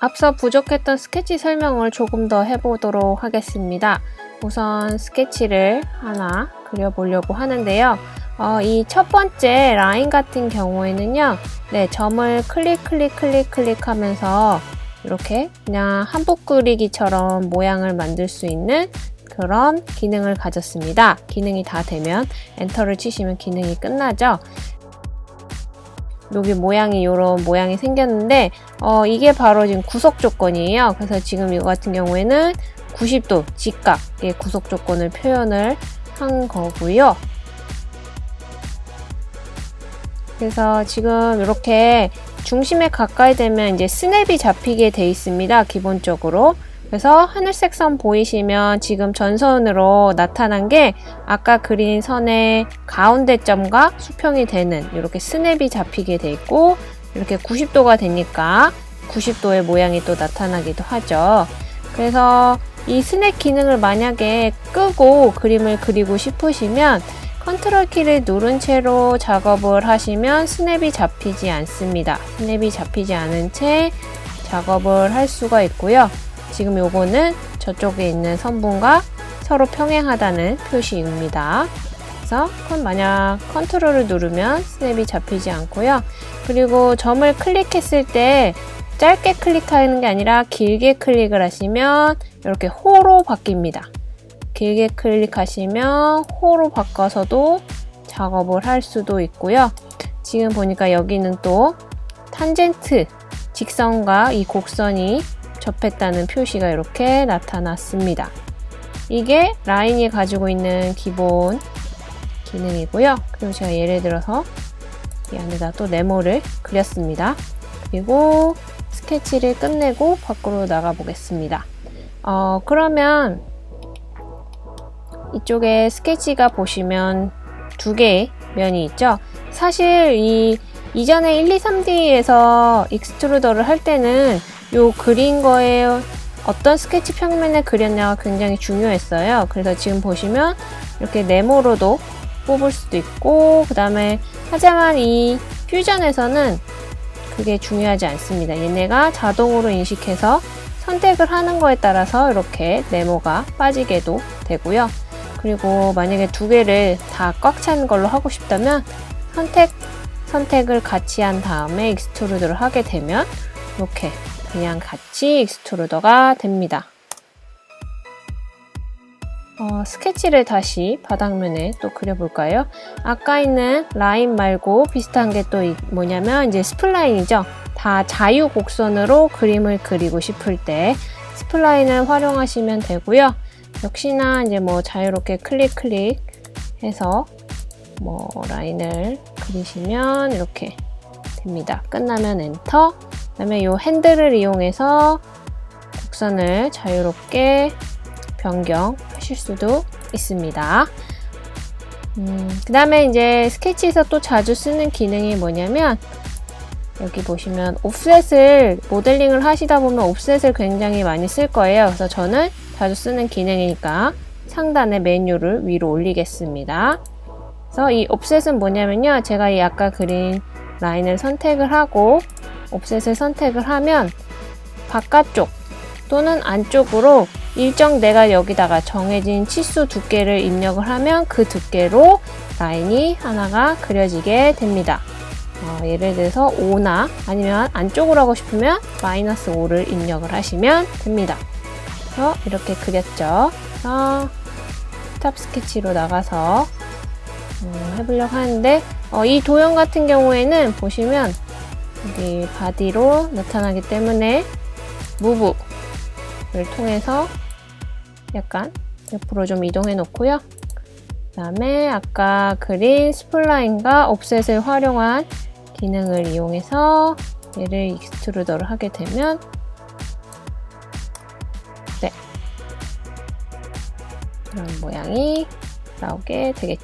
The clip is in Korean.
앞서 부족했던 스케치 설명을 조금 더 해보도록 하겠습니다. 우선 스케치를 하나 그려보려고 하는데요. 어, 이 첫 번째 라인 같은 경우에는요, 네, 점을 클릭, 클릭, 클릭, 클릭 하면서 이렇게 그냥 한복 그리기처럼 모양을 만들 수 있는 그런 기능을 가졌습니다. 기능이 다 되면 엔터를 치시면 기능이 끝나죠. 여기 모양이 이런 모양이 생겼는데 어, 이게 바로 지금 구속 조건이에요. 그래서 지금 이거 같은 경우에는 90도 직각의 구속 조건을 표현을 한 거고요. 그래서 지금 이렇게 중심에 가까이 되면 이제 스냅이 잡히게 돼 있습니다. 기본적으로. 그래서 하늘색 선 보이시면 지금 전선으로 나타난 게 아까 그린 선의 가운데 점과 수평이 되는 이렇게 스냅이 잡히게 돼 있고 이렇게 90도가 되니까 90도의 모양이 또 나타나기도 하죠. 그래서 이 스냅 기능을 만약에 끄고 그림을 그리고 싶으시면 컨트롤 키를 누른 채로 작업을 하시면 스냅이 잡히지 않습니다. 스냅이 잡히지 않은 채 작업을 할 수가 있고요. 지금 요거는 저쪽에 있는 선분과 서로 평행하다는 표시입니다. 그래서 만약 컨트롤을 누르면 스냅이 잡히지 않고요. 그리고 점을 클릭했을 때 짧게 클릭하는 게 아니라 길게 클릭을 하시면 이렇게 호로 바뀝니다. 길게 클릭하시면 호로 바꿔서도 작업을 할 수도 있고요. 지금 보니까 여기는 또 탄젠트 직선과 이 곡선이 접했다는 표시가 이렇게 나타났습니다. 이게 라인이 가지고 있는 기본 기능이고요. 그리고 제가 예를 들어서 이 안에다 또 네모를 그렸습니다. 그리고 스케치를 끝내고 밖으로 나가 보겠습니다. 어, 그러면 이쪽에 스케치가 보시면 두 개의 면이 있죠. 사실 이 이전에 1, 2, 3D에서 익스트루더를 할 때는 요 그린 거에 어떤 스케치 평면에 그렸냐가 굉장히 중요했어요. 그래서 지금 보시면 이렇게 네모로도 뽑을 수도 있고 그 다음에 하지만 이 퓨전에서는 그게 중요하지 않습니다. 얘네가 자동으로 인식해서 선택을 하는 거에 따라서 이렇게 네모가 빠지게도 되고요. 그리고 만약에 두 개를 다 꽉 찬 걸로 하고 싶다면 선택 선택을 같이 한 다음에 익스트루드를 하게 되면 이렇게 그냥 같이 익스트루더가 됩니다. 어, 스케치를 다시 바닥면에 또 그려볼까요? 아까 있는 라인 말고 비슷한 게 또 뭐냐면 이제 스플라인이죠. 다 자유 곡선으로 그림을 그리고 싶을 때 스플라인을 활용하시면 되고요. 역시나 이제 뭐 자유롭게 클릭 클릭 해서 뭐 라인을 그리시면 이렇게 됩니다. 끝나면 엔터. 그다음에 이 핸들을 이용해서 곡선을 자유롭게 변경하실 수도 있습니다. 음, 그 다음에 이제 스케치에서 또 자주 쓰는 기능이 뭐냐면 여기 보시면 옵셋을 모델링을 하시다 보면 옵셋을 굉장히 많이 쓸 거예요. 그래서 저는 자주 쓰는 기능이니까 상단에 메뉴를 위로 올리겠습니다. 그래서 이 옵셋은 뭐냐면요. 제가 이 아까 그린 라인을 선택을 하고 옵셋을 선택을 하면 바깥쪽 또는 안쪽으로 일정 내가 여기다가 정해진 치수 두께를 입력을 하면 그 두께로 라인이 하나가 그려지게 됩니다. 어, 예를 들어서 5나 아니면 안쪽으로 하고 싶으면 마이너스 5를 입력을 하시면 됩니다. 그래서 이렇게 그렸죠. 그래서 스탑 스케치로 나가서 음, 해보려고 하는데 어, 이 도형 같은 경우에는 보시면 여기 바디로 나타나기 때문에 무브를 통해서 약간 옆으로 좀 이동해 놓고요. 그 다음에 아까 그린 스플라인과 옵셋을 활용한 기능을 이용해서 얘를 익스트루더를 하게 되면 네 이런 모양이 나오게 되겠죠.